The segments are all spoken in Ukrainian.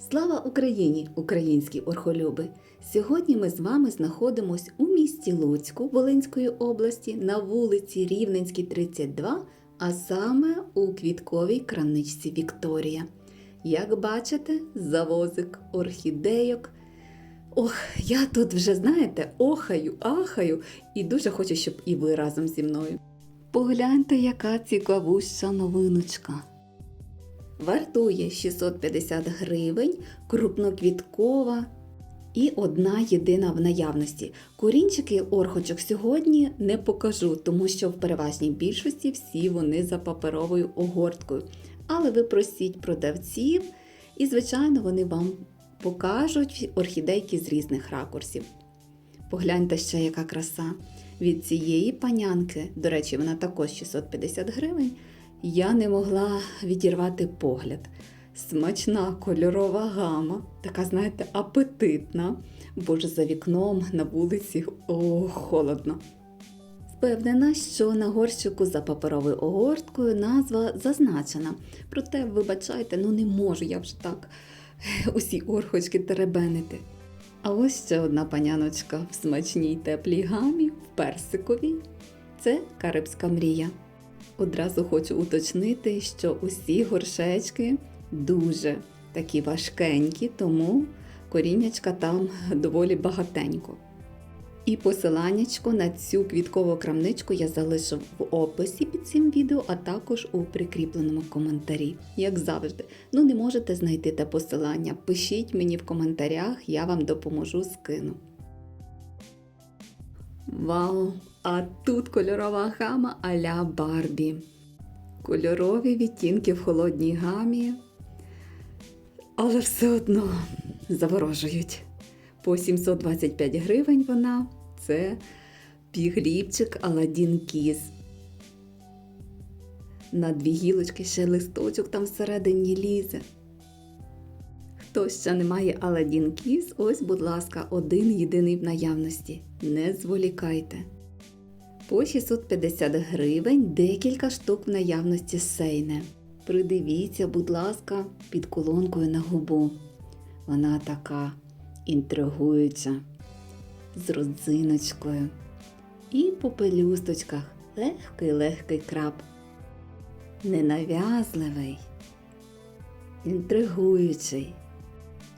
Слава Україні, українські орхолюби! Сьогодні ми з вами знаходимось у місті Луцьку Волинської області на вулиці Рівненській, 32, а саме у квітковій крамничці Вікторія. Як бачите, завозик орхідейок. Ох, я тут вже, знаєте, охаю, ахаю і дуже хочу, щоб і ви разом зі мною. Погляньте, яка цікавуща новиночка. Вартує 650 гривень, крупноквіткова і одна єдина в наявності. Корінчики орхочок сьогодні не покажу, тому що в переважній більшості всі вони за паперовою огорткою. Але ви просіть продавців, і, звичайно, вони вам покажуть орхідейки з різних ракурсів. Погляньте ще, яка краса. Від цієї панянки, до речі, вона також 650 гривень, я не могла відірвати погляд. Смачна кольорова гама, така, знаєте, апетитна, бо ж за вікном на вулиці о, холодно. Впевнена, що на горщику за паперовою огорткою назва зазначена. Проте, вибачайте, ну не можу я вже так усі орхочки теребенити. А ось ще одна паняночка в смачній теплій гамі, в персиковій. Це карибська мрія. Одразу хочу уточнити, що усі горшечки дуже такі важкенькі, тому коріннячка там доволі багатенько. І посиланнячко на цю квіткову крамничку я залишу в описі під цим відео, а також у прикріпленому коментарі. Як завжди, ну не можете знайти те посилання. Пишіть мені в коментарях, я вам допоможу скину. Вау! А тут кольорова гама а-ля Барбі. Кольорові відтінки в холодній гамі, але все одно заворожують. По 725 гривень вона це пігліпчик Аладдін Кіз. На дві гілочки ще листочок там всередині лізе. Хто ще не має Аладдін Кіз, ось, будь ласка, один єдиний в наявності. Не зволікайте. По 650 гривень декілька штук в наявності сейне. Придивіться, будь ласка, під колонкою на губу. Вона така інтригуюча, з родзиночкою. І по пелюсточках легкий-легкий краб. Ненав'язливий, інтригуючий,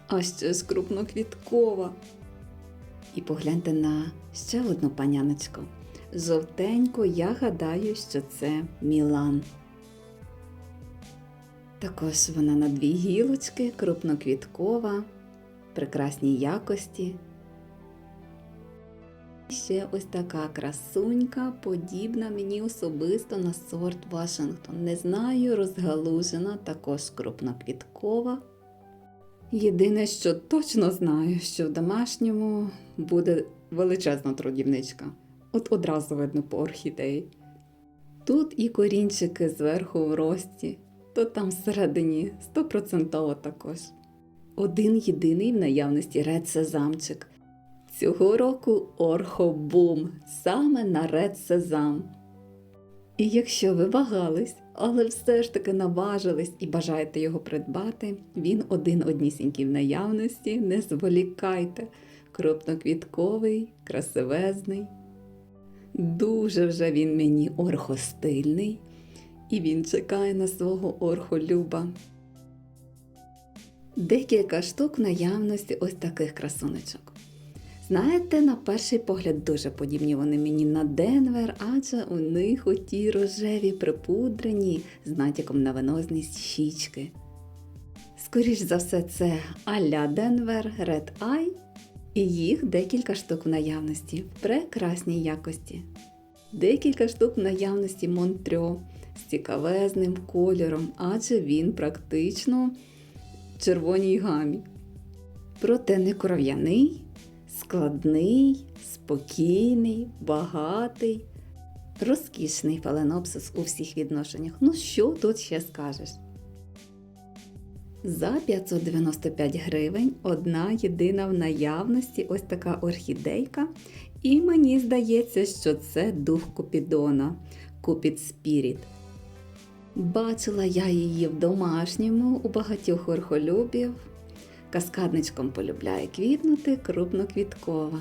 а ще ж крупноквіткова. І погляньте на ще одну паняночку. Жовтенько, я гадаю, що це Мілан. Також вона на дві гілочки, крупноквіткова, прекрасній якості. І Ще ось така красунька, подібна мені особисто на сорт Вашингтон. Не знаю, розгалужена, також крупноквіткова. Єдине, що точно знаю, що в домашньому буде величезна трудівничка. От одразу видно по орхідеї. Тут і корінчики зверху в рості, то там всередині стопроцентово також. Один єдиний в наявності ред сезамчик. Цього року орхобум саме на ред сезам. І якщо ви вагались, але все ж таки наважились і бажаєте його придбати, він один однісінький в наявності, не зволікайте. Крупноквітковий, красивезний. Дуже вже він мені орхостильний, і він чекає на свого орхолюба. Декілька штук в наявності ось таких красунечок. Знаєте, на перший погляд дуже подібні вони мені на Денвер, адже у них оті рожеві припудрені з натяком на венозність щічки. Скоріш за все, це Аля Денвер Red Eye, і їх декілька штук в наявності в прекрасній якості. Декілька штук в наявності Монтрьо з цікавезним кольором, адже він практично червоній гамі. Проте не кров'яний, складний, спокійний, багатий, розкішний фаленопсис у всіх відношеннях. Ну що тут ще скажеш? За 595 гривень одна єдина в наявності ось така орхідейка. І мені здається, що це дух Купідона Cupid Spirit. Бачила я її в домашньому у багатьох орхолюбів. Каскадничком полюбляє квітнути крупноквіткова.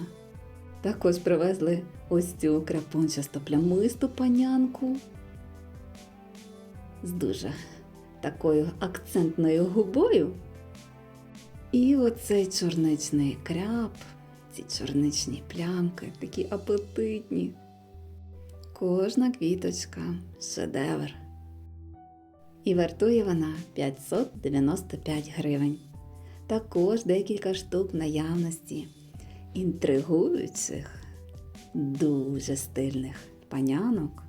Також привезли ось цю крапунчасту плямисту панянку з дуже такою акцентною губою. І оцей чорничний кряб, ці чорничні плямки, такі апетитні. Кожна квіточка шедевр. І вартує вона 595 гривень. Також декілька штук наявності інтригуючих, дуже стильних панянок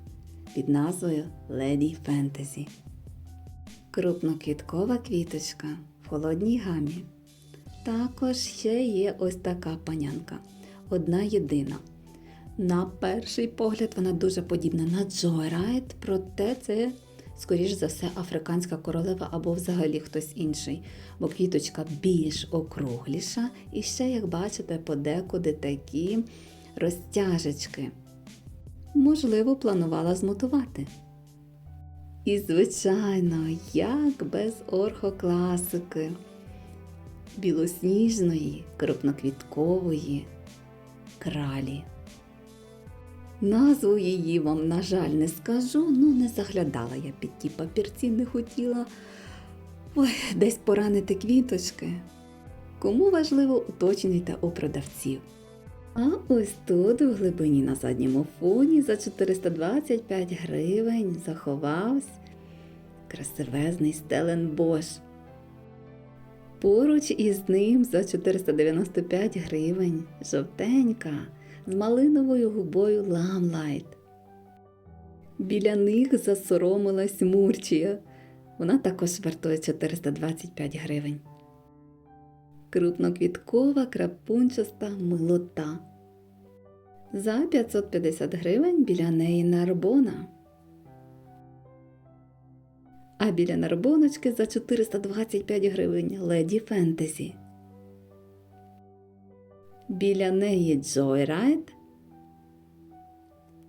під назвою Леді Фентезі. Крупноквіткова квіточка в холодній гамі. Також ще є ось така панянка. Одна єдина. На перший погляд вона дуже подібна на Джойрайт, проте це, скоріш за все, африканська королева або взагалі хтось інший, бо квіточка більш округліша і ще, як бачите, подекуди такі розтяжечки. Можливо, планувала змутувати. І, звичайно, як без орхокласики, білосніжної, крупноквіткової кралі. Назву її вам, на жаль, не скажу, ну не заглядала я під ті папірці, не хотіла ой, десь поранити квіточки. Кому важливо уточнюйте у продавців. А ось тут, в глибині на задньому фоні, за 425 гривень заховався красивезний Стеленбош. Поруч із ним за 495 гривень жовтенька з малиновою губою ламлайт. Біля них засоромилась Мурчія. Вона також вартує 425 гривень. Крупноквіткова крапунчаста милота. За 550 гривень біля неї нарбона. А біля нарбоночки за 425 гривень леді фентезі. Біля неї Joyride,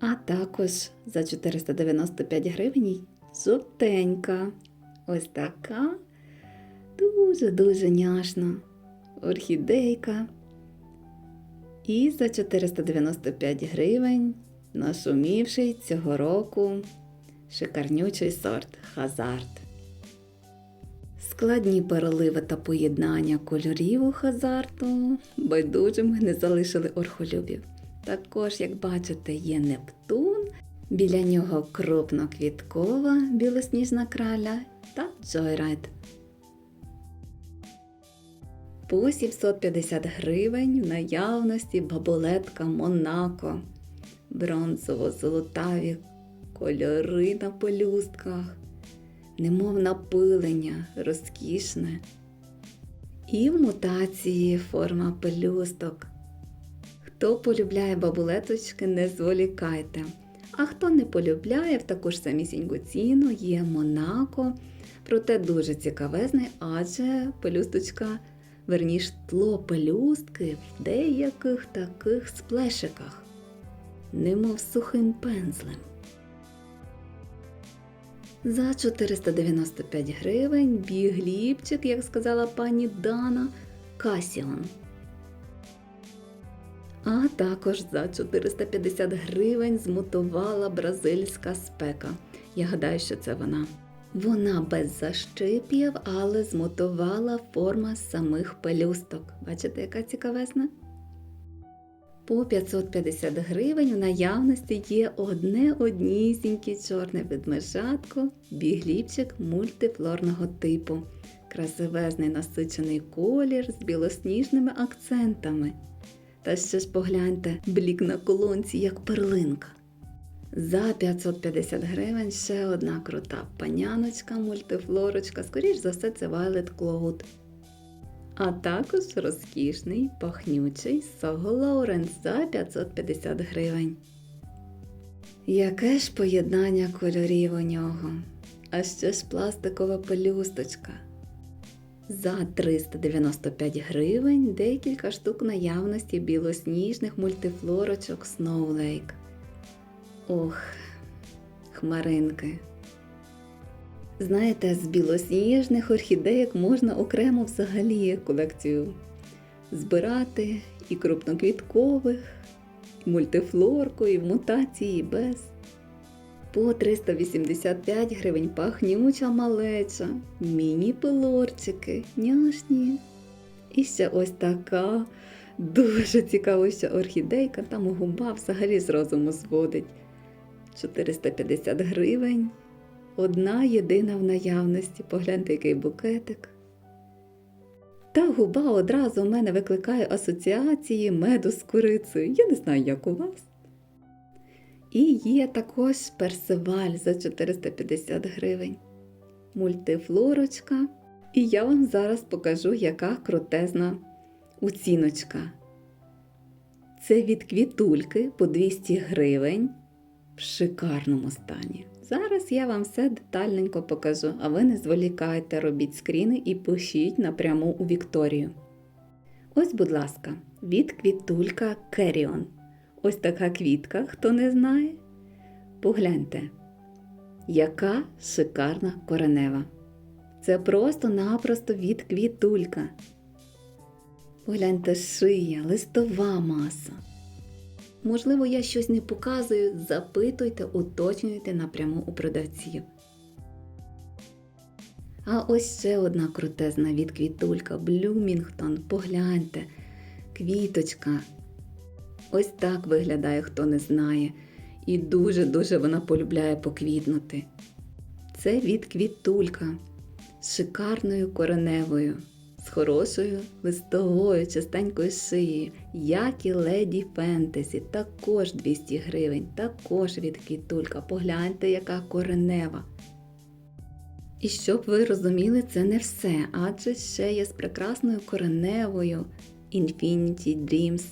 а також за 495 гривень жовтенька. Ось така дуже-дуже няшна орхідейка. І за 495 гривень нашумівший цього року шикарнючий сорт Хазард. Складні переливи та поєднання кольорів у хазарту байдужими не залишили орхолюбів. Також, як бачите, є Нептун, біля нього крупноквіткова білосніжна краля та Джойрайд. По 750 гривень в наявності бабулетка Монако, бронзово-золотаві кольори на пелюстках, немов напилення, розкішне. І в мутації форма пелюсток. Хто полюбляє бабулеточки, не зволікайте. А хто не полюбляє, в таку ж самісіньку ціну є Монако, проте дуже цікавезний, адже пелюсточка, верніш тло пелюстки в деяких таких сплешиках, немов сухим пензлем. За 495 гривень бігліпчик, як сказала пані Дана, Касіон. А також за 450 гривень змутувала бразильська спека. Я гадаю, що це вона. Вона без защип'їв, але змутувала форма самих пелюсток. Бачите, яка цікавесна? По 550 гривень в наявності є одне однісіньке чорне ведмежатко, бігліпчик мультифлорного типу. Красивезний насичений колір з білосніжними акцентами. Та ще ж погляньте, блік на колонці, як перлинка. За 550 гривень ще одна крута паняночка, мультифлорочка, скоріш за все, це Violet Cloud. А також розкішний пахнючий Soho Lawrence за 550 гривень. Яке ж поєднання кольорів у нього? А ще ж пластикова пелюсточка. За 395 гривень декілька штук наявності білосніжних мультифлорочок Snow Lake. Ох, хмаринки. Знаєте, з білосніжних орхідеїк можна окремо взагалі колекцію збирати і крупноквіткових, і мультифлорку, і в мутації, і без. По 385 гривень пахнюча малеча, міні-пилорчики, няшні. І ще ось така дуже цікавища орхідейка, там губа взагалі з розуму зводить. 450 гривень. Одна єдина в наявності. Погляньте, який букетик. Та губа одразу в мене викликає асоціації меду з курицею. Я не знаю, як у вас. І є також персиваль за 450 гривень. Мультифлорочка. І я вам зараз покажу, яка крутезна оціночка. Це від квітульки по 200 гривень шикарному стані. Зараз я вам все детальненько покажу, а ви не зволікайте, робіть скріни і пишіть напряму у Вікторію. Ось, будь ласка, від квітулька Керіон. Ось така квітка, хто не знає. Погляньте, яка шикарна коренева. Це просто-напросто від квітулька. Погляньте шия, листова маса. Можливо, я щось не показую, запитуйте, уточнюйте напряму у продавців. А ось ще одна крутезна від квітулька Блюмінгтон. Погляньте, квіточка. Ось так виглядає, хто не знає. І дуже-дуже вона полюбляє поквітнути. Це від квітулька з шикарною кореневою, з хорошою листовою, частенькою шиєю, як і леді фентезі, також 200 гривень, також від квітулька. Погляньте, яка коренева. І щоб ви розуміли, це не все, адже ще є з прекрасною кореневою Infinity Dreams.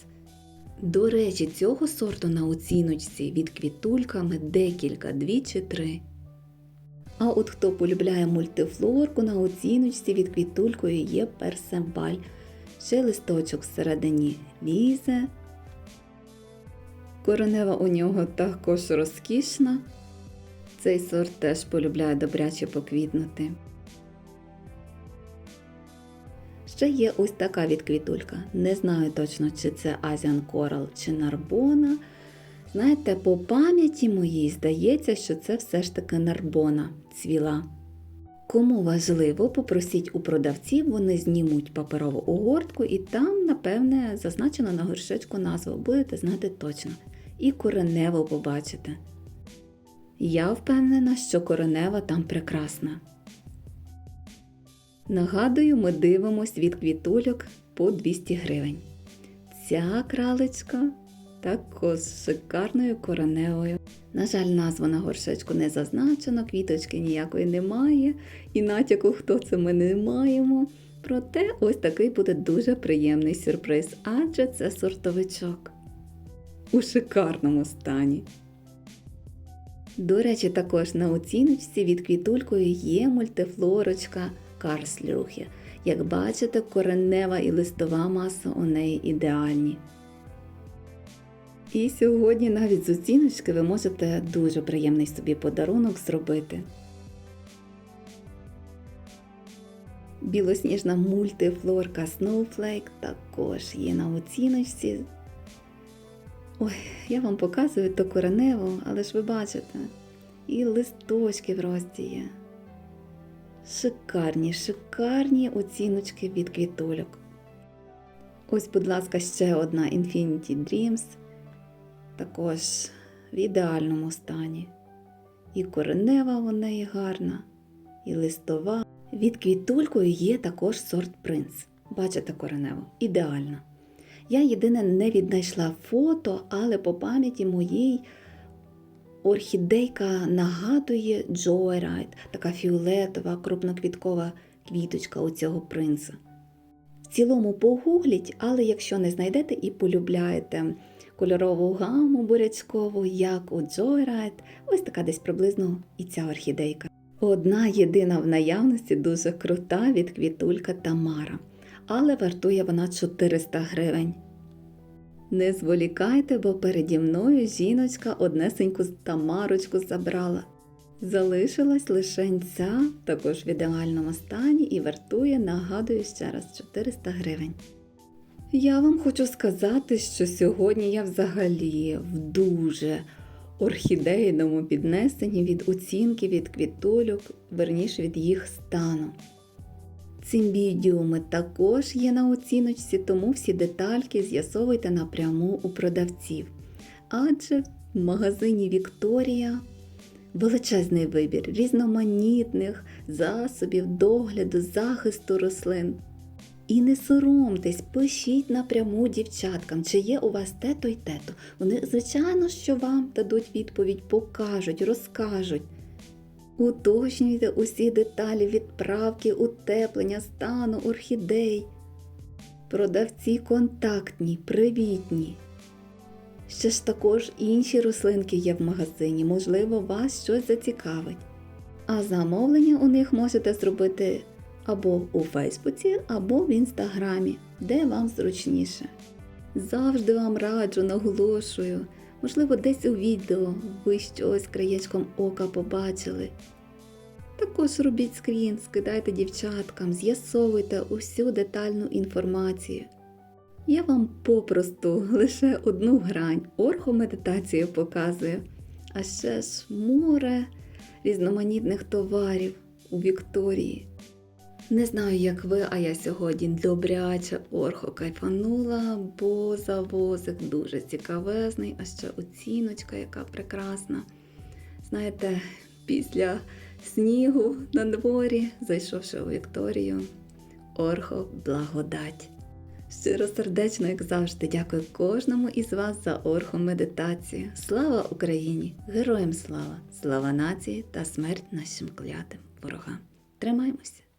До речі, цього сорту на оціночці від квітульками декілька, дві чи три. А от хто полюбляє мультифлорку на оціночці від квітулькою є персембаль. Ще листочок всередині лізе. Коренева у нього також розкішна. Цей сорт теж полюбляє добряче поквітнути. Ще є ось така відквітулька. Не знаю точно, чи це Asian Coral чи Нарбона. Знаєте, по пам'яті моїй здається, що це все ж таки нарбона цвіла. Кому важливо, попросіть у продавців, вони знімуть паперову огортку і там, напевне, зазначено на горшечку назву, будете знати точно. І коренево побачите. Я впевнена, що коренева там прекрасна. Нагадую, ми дивимось від квітульок по 200 гривень. Ця кралечка також з шикарною кореневою. На жаль, назву на горшечку не зазначено, квіточки ніякої немає, і натяку, хто це ми не маємо. Проте ось такий буде дуже приємний сюрприз, адже це сортовичок у шикарному стані. До речі, також на оціночці від квітулькою є мультифлорочка Карслюхі. Як бачите, коренева і листова маса у неї ідеальні. І сьогодні навіть з оціночки ви можете дуже приємний собі подарунок зробити. Білосніжна мультифлорка Snowflake також є на оціночці. Ой, я вам показую ту кореневу, але ж ви бачите, і листочки в рості є. Шикарні, шикарні оціночки від квітульок. Ось, будь ласка, ще одна Infinity Dreams також в ідеальному стані. І коренева у неї гарна, і листова. Від квітулькою є також сорт принц. Бачите кореневу? Ідеальна. Я єдине не віднайшла фото, але по пам'яті моїй орхідейка нагадує Joyride, така фіолетова, крупноквіткова квіточка у цього принца. В цілому погугліть, але якщо не знайдете і полюбляєте кольорову гаму бурячкову, як у Joyride, ось така десь приблизно і ця орхідейка. Одна єдина в наявності дуже крута від квітулька Тамара, але вартує вона 400 гривень. Не зволікайте, бо переді мною жіночка однесеньку Тамарочку забрала. Залишилась лише ця, також в ідеальному стані, і вартує, нагадую ще раз, 400 гривень. Я вам хочу сказати, що сьогодні я взагалі в дуже орхідейному піднесенні від оцінки від квітульок, верніше від їх стану. Цимбідіуми також є на оціночці, тому всі детальки з'ясовуйте напряму у продавців. Адже в магазині Вікторія величезний вибір різноманітних засобів догляду, захисту рослин. І не соромтесь, пишіть напряму дівчаткам, чи є у вас те-то й те-то. Вони, звичайно, що вам дадуть відповідь, покажуть, розкажуть. Уточнюйте усі деталі відправки, утеплення, стану, орхідей. Продавці контактні, привітні. Ще ж також інші рослинки є в магазині, можливо, вас щось зацікавить. А замовлення у них можете зробити або у Фейсбуці, або в інстаграмі, де вам зручніше. Завжди вам раджу, наголошую, можливо, десь у відео ви щось краєчком ока побачили. Також робіть скрін, скидайте дівчаткам, з'ясовуйте усю детальну інформацію. Я вам попросту лише одну грань орхомедитацію показую, а ще ж море різноманітних товарів у Вікторії. Не знаю, як ви, а я сьогодні добряче орхо кайфанула, бо завозик дуже цікавезний, а ще оціночка, яка прекрасна. Знаєте, після снігу на дворі, зайшовши у Вікторію, орхо благодать. Щиро сердечно, як завжди, дякую кожному із вас за орхомедитацію. Слава Україні! Героям слава! Слава нації та смерть нашим клятим ворогам! Тримаймося!